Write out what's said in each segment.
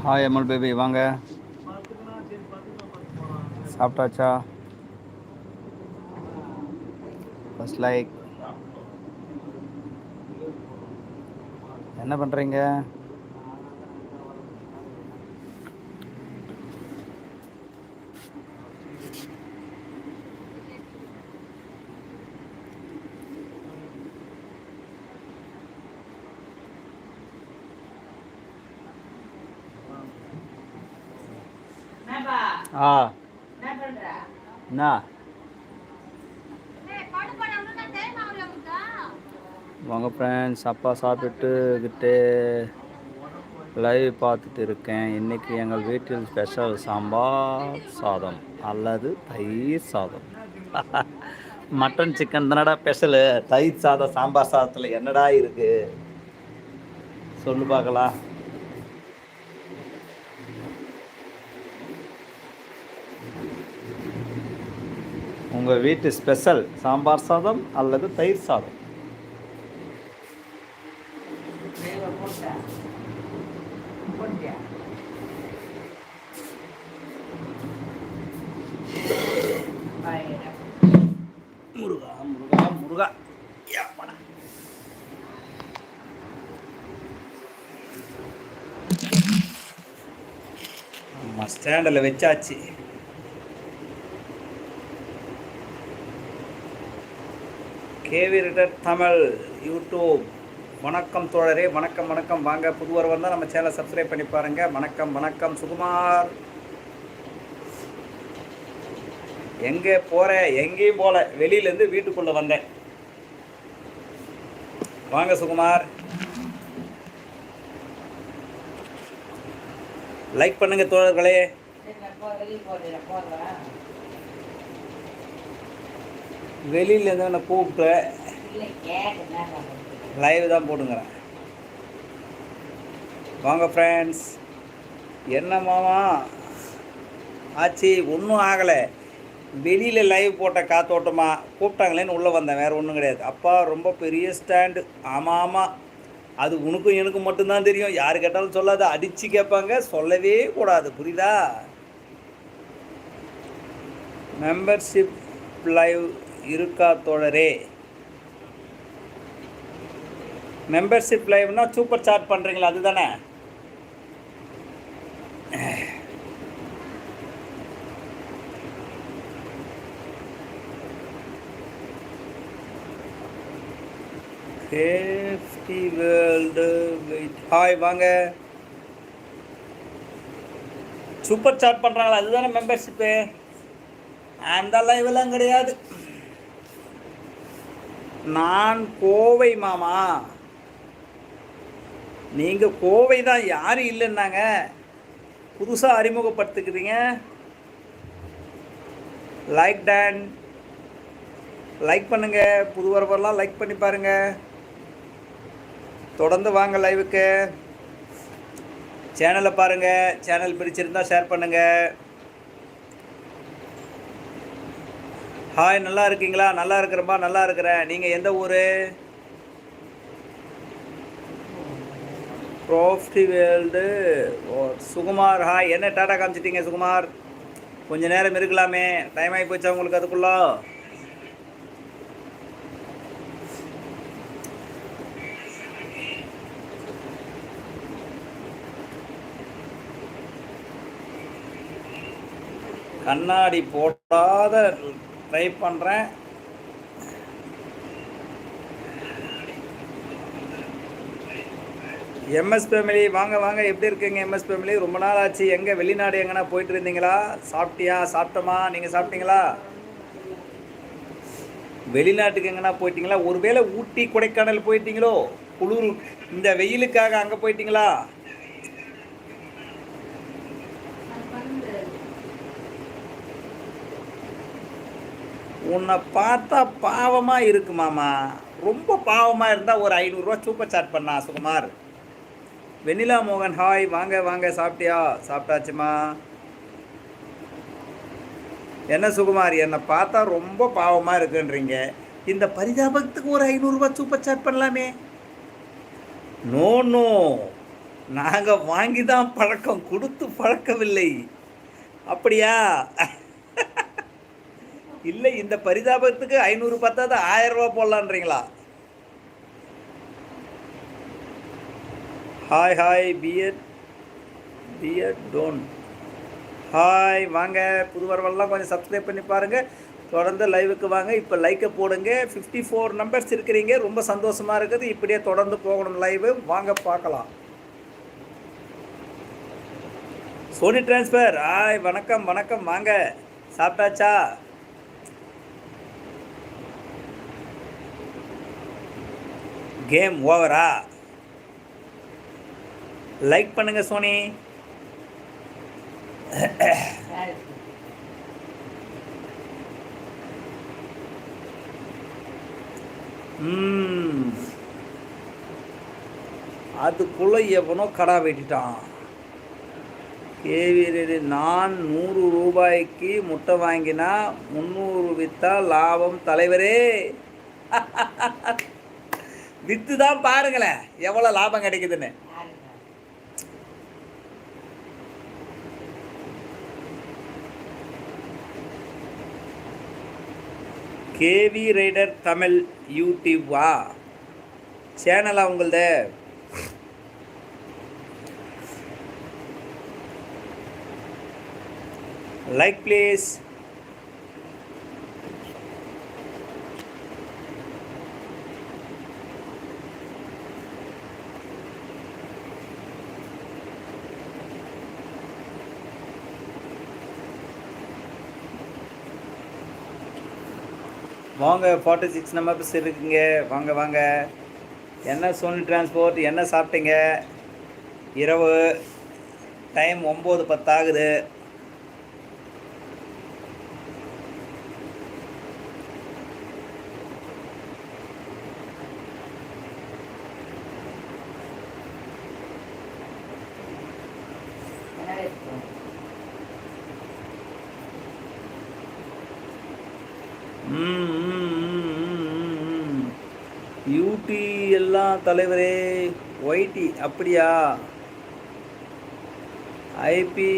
Hi அமல் baby வாங்க. சாப்பிட்டாச்சா? ஃபஸ்ட் லைக் என்ன பண்ணுறீங்க ஆ. என்ன வாங்க ஃப்ரெண்ட்ஸ் அப்பா சாப்பிட்டுக்கிட்டு லைவ் பார்த்துட்டு இருக்கேன். இன்னைக்கு எங்கள் வீட்டில் ஸ்பெஷல் சாம்பார் சாதம் அல்லது தயிர் சாதம். மட்டன் சிக்கன் தானடா ஸ்பெஷலு தயிர் சாதம் சாம்பார் சாதத்தில் என்னடா இருக்கு? சொல்லு பார்க்கலாம். உங்கள் வீட்டு ஸ்பெஷல் சாம்பார் சாதம் அல்லது தயிர் சாதம்? முருகா முருகா முருகா. ஏப்படா. ஸ்டாண்டில் வச்சாச்சு. கேவி ரிட்டர் தமிழ் யூடியூப். வணக்கம் தோழரே வணக்கம் வணக்கம். வாங்க புதுவர் வந்தால் நம்ம சேனலை சப்ஸ்கிரைப் பண்ணி பாருங்கள் வணக்கம் வணக்கம். சுகுமார். எங்கே போகிற எங்கேயும் போல. வெளியிலேருந்து வீட்டுக்குள்ளே வந்தேன். வாங்க சுகுமார். லைக் பண்ணுங்கள் தோழர்களே என்ன போ வெளியே போடுற போடுறா வெளியிலேருந்து என்னை கூப்பிட்டு லைவ் தான் போடுங்கிறேன். வாங்க ஃப்ரெண்ட்ஸ் என்ன மாமா? ஆச்சு ஒன்றும் ஆகலை. வெளியில் லைவ் போட்ட காத்தோட்டமா கூப்பிட்டாங்களேன்னு உள்ளே வந்தேன். வேறு ஒன்றும் கிடையாது. அப்பா ரொம்ப பெரிய ஸ்டாண்டு ஆமாம் ஆமாம் அது உனக்கும் எனக்கும் மட்டும்தான் தெரியும். யார் கேட்டாலும் சொல்லாத. அடித்து கேட்பாங்க. சொல்லவே கூடாது. புரியுதா? மெம்பர்ஷிப் லைவ் இருக்கா தோழரே? மெம்பர்ஷிப் லைவ்னா சூப்பர் சாட் பண்ணுறீங்களா அதுதானே? சேஃப்டி வேர்ல்டு வெயிட் ஹாய் வாங்க. சூப்பர் சாட் பண்ணுறாங்களா அதுதானே மெம்பர்ஷிப்பு அந்த லைவெல்லாம் கிடையாது. நான் கோவை மாமா. நீங்கள் கோவை தான் யாரும் இல்லைன்னாங்க. புதுசாக அறிமுகப்படுத்திக்கிறீங்க. லைக் டன் லைக் பண்ணுங்க. புது வரவரெல்லாம் லைக் பண்ணி பாருங்க. தொடர்ந்து வாங்க லைவுக்கு சேனலை பாருங்கள் சேனல் பிடிச்சிருந்தா ஷேர் பண்ணுங்கள் ஹாய் நல்லா இருக்கீங்களா? நல்லா இருக்கிறப்பா நல்லா இருக்கிறேன். நீங்கள் எந்த ஊர்? ப்ராஃப்டி வேல்டு ஓ சுகுமார் ஹாய் என்ன டாடா காமிச்சிட்டீங்க சுகுமார்? கொஞ்சம் நேரம் இருக்கலாமே. டைம் ஆகி போச்சா உங்களுக்கு அதுக்குள்ளே? கண்ணாடி போடாத ட்ரை பண்ணுறேன் எம்எஸ் ஃபேமிலி வாங்க வாங்க. எப்படி இருக்குங்க எம்எஸ் ஃபேமிலி ரொம்ப நாள் ஆச்சு. எங்கே? வெளிநாடு எங்கன்னா போயிட்டு இருந்தீங்களா? சாப்பிட்டியா? சாப்பிட்டோமா? நீங்கள் சாப்பிட்டீங்களா? வெளிநாட்டுக்கு எங்கன்னா போயிட்டீங்களா? ஒருவேளை ஊட்டி கொடைக்கானல் போயிட்டீங்களோ? குளிர் இந்த வெயிலுக்காக அங்கே போயிட்டீங்களா? உன்னை பார்த்தா பாவமாக இருக்கு மாமா. ரொம்ப பாவமாக இருந்தால் ஒரு ஐநூறுரூவா சூப்பர் சாட் பண்ணா சுகுமார். வெண்ணிலா மோகன் ஹாய் வாங்க வாங்க சாப்பிட்டியா? சாப்பிட்டாச்சுமா. என்ன சுகுமார் என்னை பார்த்தா ரொம்ப பாவமாக இருக்குன்றீங்க. இந்த பரிதாபத்துக்கு ஒரு ஐநூறுரூவா சூப்பர் சாட் பண்ணலாமே. நோ நோ நாங்கள் வாங்கி தான் பழக்கம் கொடுத்து பழக்கவில்லை. அப்படியா? இல்லை இந்த பரிதாபத்துக்கு ஐநூறு பத்தாவது ஆயிரம் ரூபா போடலான்றீங்களா? ஹாய் ஹாய் பியர் பியர் டோன் ஹாய் வாங்க புது வரவெல்லாம் கொஞ்சம் சப்ஸ்கிரைப் பண்ணி பாருங்கள் தொடர்ந்து லைவுக்கு வாங்க. இப்போ லைக்கை போடுங்க. ஃபிஃப்டி ஃபோர் நம்பர்ஸ் இருக்கிறீங்க. ரொம்ப சந்தோஷமாக இருக்குது. இப்படியே தொடர்ந்து போகணும் லைவு வாங்க பார்க்கலாம். சோனி டிரான்ஸ்ஃபர் ஹாய் வணக்கம் வணக்கம். வாங்க. சாப்பிட்டாச்சா? கேம் ஓவரா? லைக் பண்ணுங்க சோனி. ம். அதுக்குள்ள எவனோ கடா வெட்டிட்டான். கேவிரடி நான் நூறு ரூபாய்க்கு முட்டை வாங்கினா முந்நூறு வித்தா லாபம் தலைவரே. விற்று தான் பாருங்களேன். எவ்வளோ லாபம் கிடைக்குதுன்னு. கேவி ரைடர் தமிழ் யூடியூபா சேனலா உங்களது. லைக் ப்ளீஸ் வாங்க ஃபார்ட்டி சிக்ஸ் நம்பர்ஸ் இருக்குங்க. வாங்க வாங்க. என்ன சோனி டிரான்ஸ்போர்ட் என்ன சாப்பிட்டீங்க? இரவு. டைம் ஒம்பது பத்தாகுது. Mmm. யூடி எல்லாம் தலைவரே ஒய்டி அப்படியா? ஐபி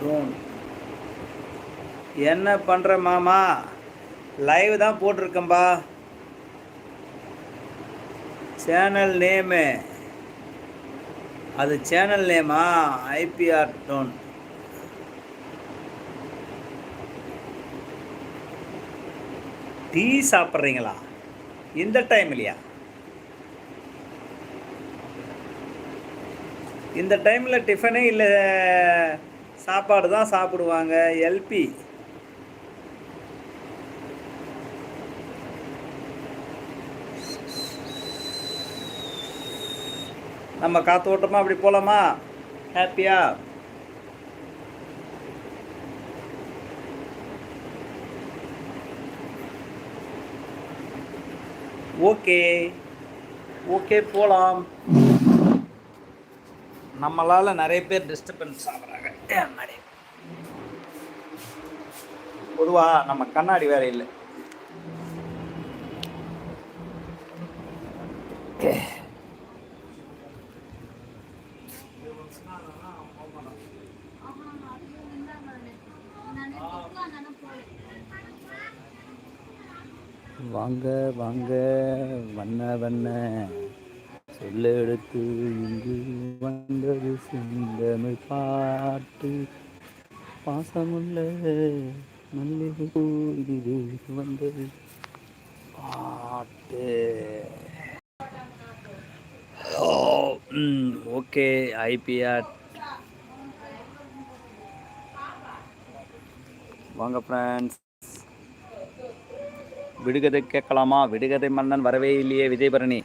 ட்ரோன் என்ன பண்ணுற மாமா? லைவ் தான் போட்டிருக்கேன்பா. சேனல் நேமு அது சேனல் நேமா ஐபிஆர் டோன் டீ சாப்பிட்றீங்களா? இந்த டைம்லையா இந்த டைமில் டிஃபனே இல்லை சாப்பாடு தான் சாப்பிடுவாங்க எல்பி நம்ம காத்தோட்டமாக அப்படி போகலாமா ஹாப்பியாக ஓகே. ஓகே போகலாம் நம்மளால் நிறைய பேர் டிஸ்டர்பன்ஸ் ஆகுறாங்க. பொதுவாக நம்ம கண்ணாடி வேற இல்லை. வாங்க வாங்க வண்ண வண்ண. சொல்ல எடுத்து இங்கு வந்தது சிந்தமிழ் பாட்டு. பாசமுள்ள மல்லிகை பூ இது வந்தது பாட்டு. Okay IPR. வாங்க ஃப்ரெண்ட்ஸ் விடுகதை கேட்கலாமா? விடுகதை மன்னன் வரவே இல்லையே விஜயபரணி.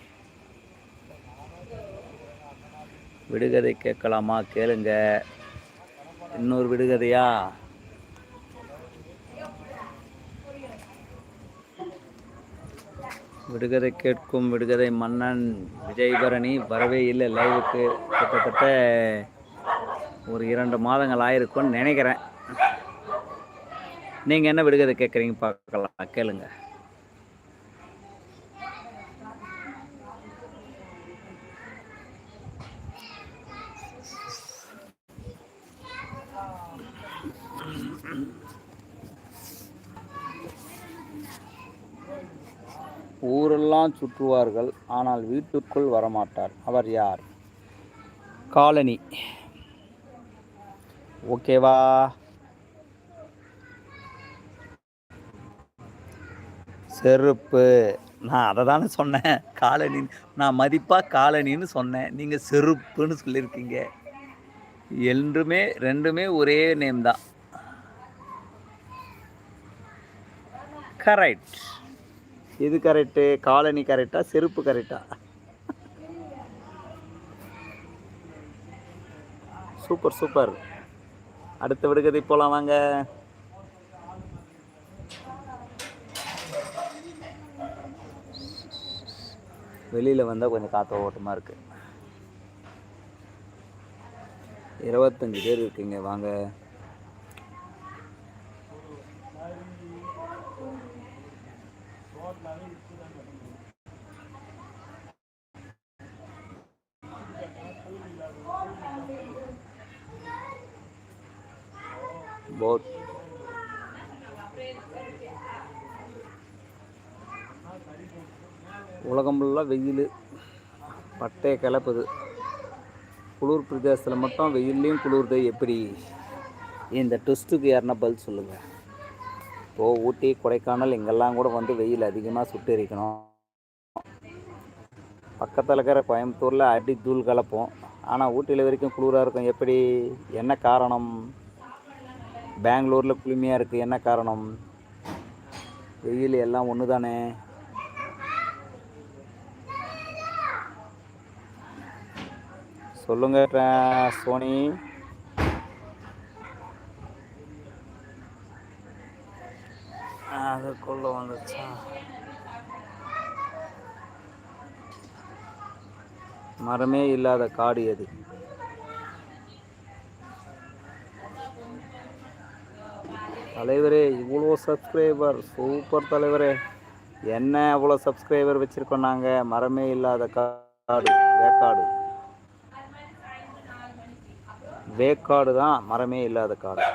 விடுகதை கேட்கலாமா? கேளுங்க. இன்னொரு விடுகதையா? விடுகதை கேட்கும் விடுகதை மன்னன் விஜயபரணி வரவே இல்லை லைவுக்கு. கிட்டத்தட்ட ஒரு இரண்டு மாதங்கள் ஆயிருக்கும்னு நினைக்கிறேன். நீங்கள் என்ன விடுகதை கேட்குறீங்க பார்க்கலாம். கேளுங்கள் ஊரெல்லாம் சுற்றுவார்கள் ஆனால் வீட்டுக்குள் வரமாட்டார். அவர் யார்? காலனி. ஓகேவா? செருப்பு. நான் அதை தானே சொன்னேன். காலனி நான் மதிப்பாக காலனின்னு சொன்னேன். நீங்கள் செருப்புன்னு சொல்லியிருக்கீங்க. என்றுமே ரெண்டுமே ஒரே நேம் தான். கரெக்ட் இது கரெக்டு காலனி கரெக்டாக செருப்பு கரெக்டாக சூப்பர் சூப்பர். அடுத்த விடுகதை போகலாம் வாங்க. வெளியில் வந்தால் கொஞ்சம் காற்று ஓட்டமாக இருக்குது இருபத்தஞ்சி பேர் இருக்கீங்க வாங்க. வெயில். பட்டையை கிளப்புது. குளிர் பிரதேசத்தில் மட்டும் வெயில்லையும் குளிருது. எப்படி? இந்த டெஸ்ட்டுக்கு யாருன்னா பதில் சொல்லுங்கள் இப்போது ஊட்டி கொடைக்கானல் இங்கெல்லாம் கூட வந்து வெயில் அதிகமாக சுட்டெரிக்கணும். பக்கத்தில் இருக்கிற கோயம்புத்தூரில் அடி தூள் கலப்போம். ஆனால் ஊட்டியில் வரைக்கும் குளிராக இருக்கும். எப்படி? என்ன காரணம்? பெங்களூரில் குளுமையாக இருக்குது என்ன காரணம்? வெயில் எல்லாம் ஒன்று தானே சொல்லுங்க சோனி. அதுக்குள்ள வந்துச்சா மரமே இல்லாத காடு எது? தலைவரே இவ்வளோ சப்ஸ்கிரைபர் சூப்பர் தலைவரே. என்ன அவ்வளோ சப்ஸ்கிரைபர் வச்சுருக்கோம் நாங்கள் மரமே இல்லாத காடு வேக்காடு. வேக்காடு தான் மரமே இல்லாத காடு.